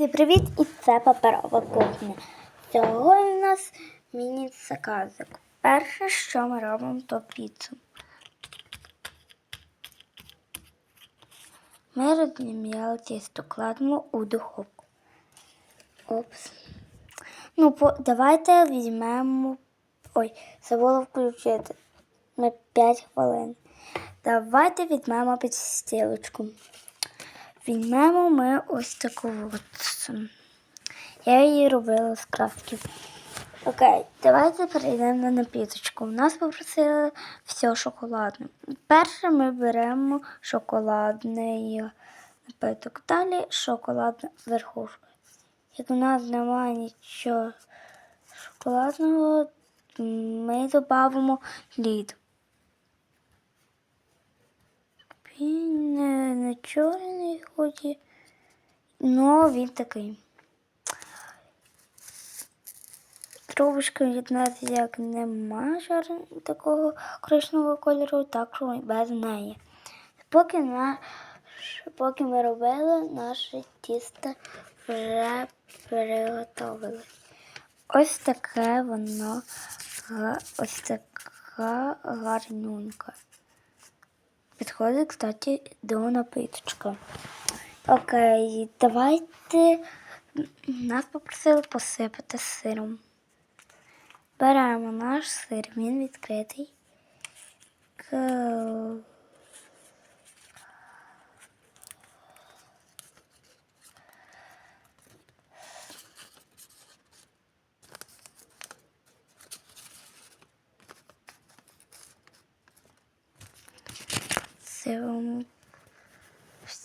Всім привіт! І це паперова кухня. Сьогодні у нас міні-заказик. Перше, що ми робимо, то піцу. Ми розм'яли тісто, кладемо у духовку. Опс. Ну, по, давайте візьмемо. Ой, забула включити. На 5 хвилин. Давайте візьмемо підстілочку. Візьмемо ми ось таку от. Я її робила з крафтів. Окей, давайте перейдемо на напіточку. У нас попросили все шоколадне. Перше ми беремо шоколадний напиток. Далі шоколадна верхушка. Як у нас немає нічого шоколадного, ми додамо лід. Він не, чорний ході, але він такий. Трубочки від нас як нема жар такого коричневого кольору, так що без неї. Поки, наш, поки ми робили, наше тісто вже приготовили. Ось таке воно, ось така гарнюнька. Підходить, кстати, до напиточка. Окей, давайте. Нас попросили посипати сиром. Беремо наш сир, він відкритий. Сиром.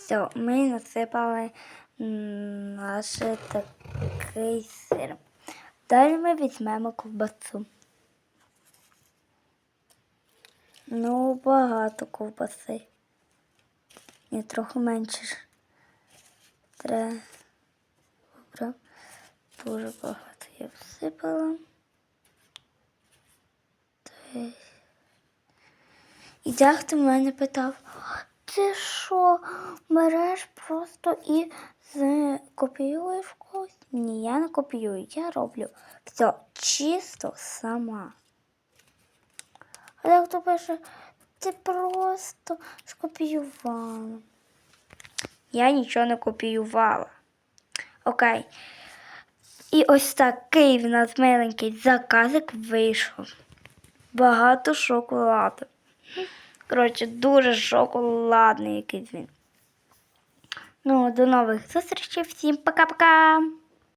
Все, ми насипали наш такий сир. Далі ми візьмемо ковбасу. Ну, багато ковбаси. Ні, трохи менше. Треба. Дуже багато я всипала. І дехто мене питав, ти що, береш просто і копіюєш когось? Ні, я не копіюю, я роблю все чисто сама. А дехто пише, ти просто скопіювала. Я нічого не копіювала. Окей. І ось такий в нас миленький заказик вийшов. Багато шоколаду. Коротше, дуже шоколадний якийсь він. Ну, до нових зустрічей. Всім пока-пока!